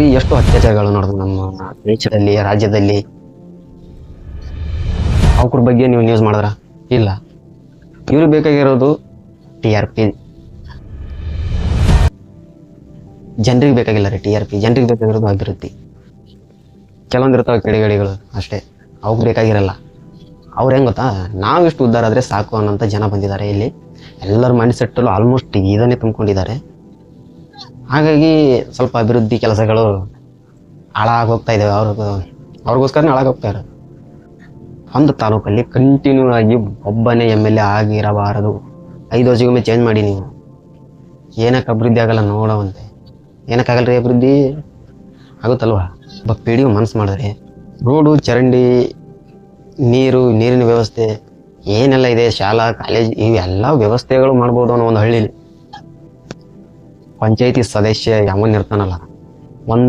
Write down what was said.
ಈ ಎಷ್ಟು ಅತ್ಯಾಚಾರಗಳು ನಡೆದು ನಮ್ಮ ದೇಶದಲ್ಲಿ ರಾಜ್ಯದಲ್ಲಿ. ಅವ್ರ ಬಗ್ಗೆ ನೀವು ನ್ಯೂಸ್ ಮಾಡಿದ್ರ? ಇಲ್ಲ. ಇವ್ರಿಗೆ ಬೇಕಾಗಿರೋದು ಟಿ ಆರ್ ಪಿ ಜನರಿಗೆ ಬೇಕಾಗಿಲ್ಲ ರೀ ಟಿ ಆರ್ ಪಿ ಜನರಿಗೆ ಬೇಕಾಗಿರೋದು ಅಭಿವೃದ್ಧಿ. ಕೆಲವೊಂದಿರ್ತಾವೆ ಕೆಡಿಗಡಿಗಳು ಅಷ್ಟೇ. ಅವ್ಕೆ ಬೇಕಾಗಿರಲ್ಲ. ಅವ್ರು ಹೆಂಗೆ ಗೊತ್ತಾ? ನಾವು ಇಷ್ಟು ಉದ್ದಾರ ಆದರೆ ಸಾಕು ಅನ್ನೋಂಥ ಜನ ಬಂದಿದ್ದಾರೆ ಇಲ್ಲಿ. ಎಲ್ಲರ ಮೈಂಡ್ ಸೆಟ್ಟಲ್ಲೂ ಆಲ್ಮೋಸ್ಟ್ ಇದನ್ನೇ ತುಂಬಿಕೊಂಡಿದ್ದಾರೆ. ಹಾಗಾಗಿ ಸ್ವಲ್ಪ ಅಭಿವೃದ್ಧಿ ಕೆಲಸಗಳು ಹಾಳಾಗಿ ಹೋಗ್ತಾ ಇದ್ದಾವೆ ಅವ್ರಿಗೆ ಅವ್ರಿಗೋಸ್ಕರನೇ ಹಾಳಾಗಿ ಹೋಗ್ತಾ ಇರೋದು. ಒಂದು ತಾಲೂಕಲ್ಲಿ ಕಂಟಿನ್ಯೂ ಆಗಿ ಒಬ್ಬನೇ ಎಂ ಎಲ್ ಎ ಆಗಿರಬಾರದು. ಐದು ವರ್ಷಗೊಮ್ಮೆ ಚೇಂಜ್ ಮಾಡಿ ನೀವು. ಏನಕ್ಕೆ ಅಭಿವೃದ್ಧಿ ಆಗಲ್ಲ ನೋಡೋವಂತೆ. ಏನಕ್ಕಾಗಲ್ಲ ರೀ ಅಭಿವೃದ್ಧಿ? ಆಗುತ್ತಲ್ವಾ? ಒಬ್ಬ ಪಿ ಡಿ ಮನಸ್ಸು ಮಾಡಿದ್ರೆ ರೋಡು, ಚರಂಡಿ, ನೀರು, ನೀರಿನ ವ್ಯವಸ್ಥೆ ಏನೆಲ್ಲ ಇದೆ? ಶಾಲಾ, ಕಾಲೇಜ್, ಇವೆಲ್ಲ ವ್ಯವಸ್ಥೆಗಳು ಮಾಡ್ಬೋದು ಅನ್ನೋ ಒಂದು ಹಳ್ಳಿಲಿ. ಪಂಚಾಯತಿ ಸದಸ್ಯ ಯಾವನ್ ಇರ್ತಾನಲ್ಲ.